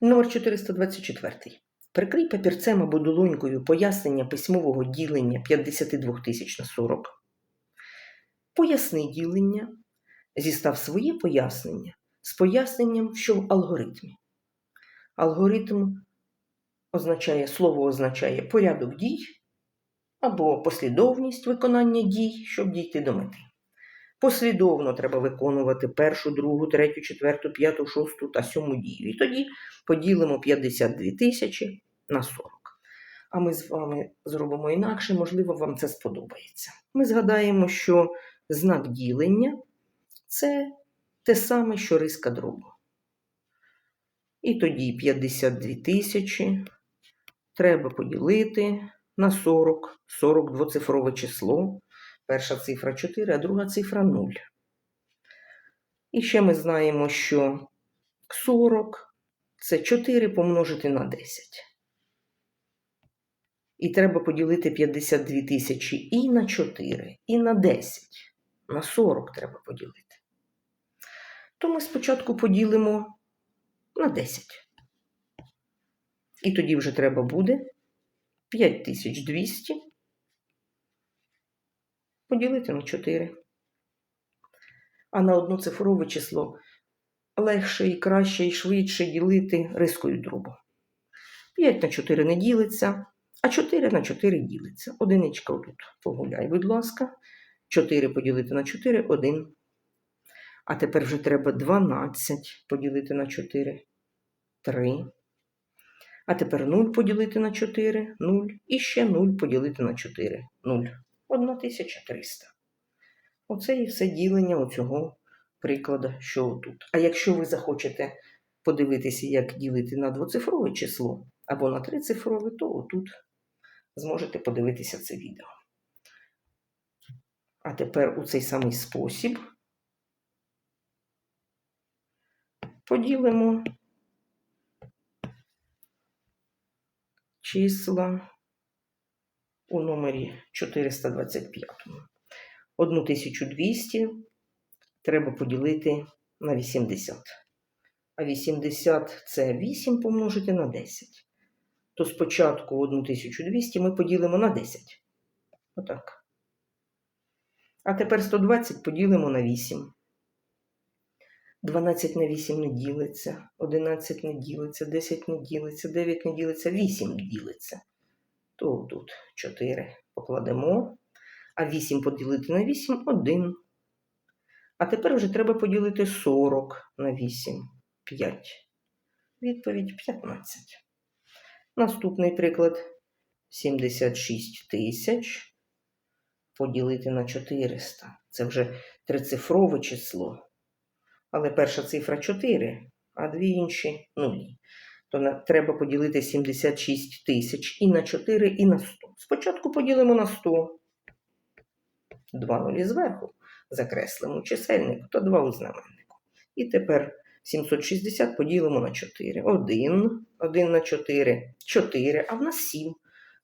Номер 424. Прикрий папірцем або долонькою пояснення письмового ділення 52 тисяч на 40. Поясни ділення. Зістав своє пояснення з поясненням, що в алгоритмі. Алгоритм означає, слово означає порядок дій або послідовність виконання дій, щоб дійти до мети. Послідовно треба виконувати першу, другу, третю, четверту, п'яту, шосту та сьому дію. І тоді поділимо 52 тисячі на 40. А ми з вами зробимо інакше, можливо, вам це сподобається. Ми згадаємо, що знак ділення це те саме, що риска дробу. І тоді 52 тисячі треба поділити на 40. 40 двоцифрове число. Перша цифра 4, а друга цифра 0. І ще ми знаємо, що 40 це 4 помножити на 10. І треба поділити 52 тисячі і на 4, і на 10. На 40 треба поділити. То ми спочатку поділимо на 10. І тоді вже треба буде 5200 поділити на 4. А на одноцифрове число легше і краще і швидше ділити рискою дробу. 5 на 4 не ділиться, а 4 на 4 ділиться. Одиничка отут. Погуляй, будь ласка. 4 поділити на 4 1. А тепер вже треба 12 поділити на 4 3. А тепер 0 поділити на 4 0. І ще 0 поділити на 4 0. 1300. Оце і все ділення оцього прикладу, що тут. А якщо ви захочете подивитися, як ділити на двоцифрове число або на трицифрове, то отут зможете подивитися це відео. А тепер у цей самий спосіб поділимо числа у номері 425. 1200 треба поділити на 80. А 80 це 8 помножити на 10. То спочатку 1200 ми поділимо на 10. Отак. А тепер 120 поділимо на 8. 12 на 8 не ділиться, 11 не ділиться, 10 не ділиться, 9 не ділиться, 8 ділиться. То тут 4 покладемо. А 8 поділити на 8 1. А тепер вже треба поділити 40 на 8 5. Відповідь 15. Наступний приклад 76 тисяч поділити на 400. Це вже трицифрове число. Але перша цифра 4, а дві інші 0. То треба поділити 76 тисяч і на 4, і на 100. Спочатку поділимо на 100. Два нулі зверху. Закреслимо чисельник, то 2 у знаменнику. І тепер 760 поділимо на 4. 1, 1 на 4, 4, а в нас 7.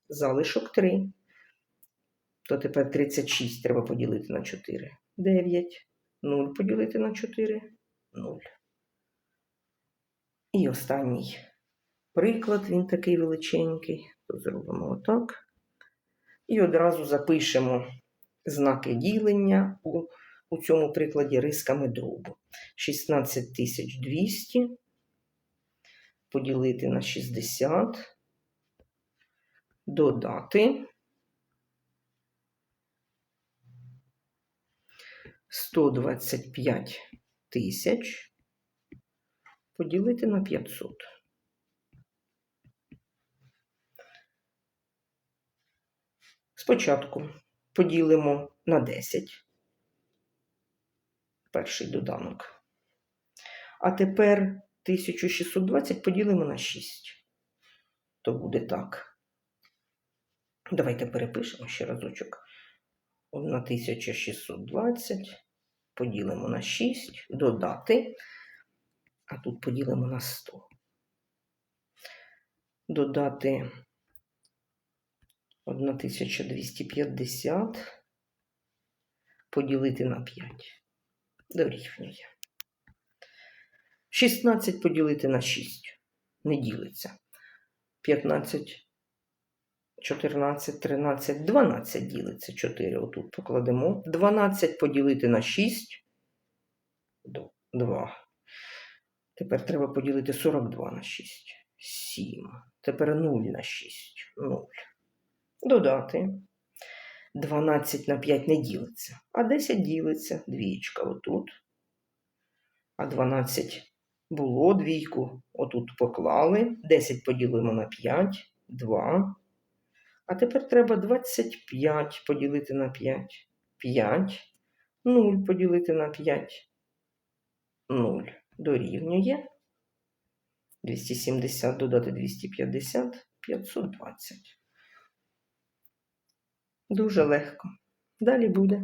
Залишок 3. То тепер 36 треба поділити на 4. 9. 0 поділити на 4. 0. І останній приклад, він такий величенький. То зробимо отак. І одразу запишемо знаки ділення у, у цьому прикладі рисками дробу. 16200 поділити на 60, додати 125 тисяч поділити на 500. Спочатку поділимо на 10. Перший доданок. А тепер 1620 поділимо на 6. То буде так. Давайте перепишемо ще разочок. 1620 поділимо на 6, додати, а тут поділимо на 100. Додати 1250 поділити на 5. Дорівнює. 16 поділити на 6. Не ділиться. 15, 14, 13, 12 ділиться. 4 отут покладемо. 12 поділити на 6. 2. Тепер треба поділити 42 на 6. 7. Тепер 0 на 6. 0. Додати. 12 на 5 не ділиться, а 10 ділиться. Двічка отут. А 12 було двійку. Отут поклали. 10 поділимо на 5. 2. А тепер треба 25 поділити на 5. 5. 0 поділити на 5. 0 дорівнює 270 додати 250 520. Дуже легко. Далі буде.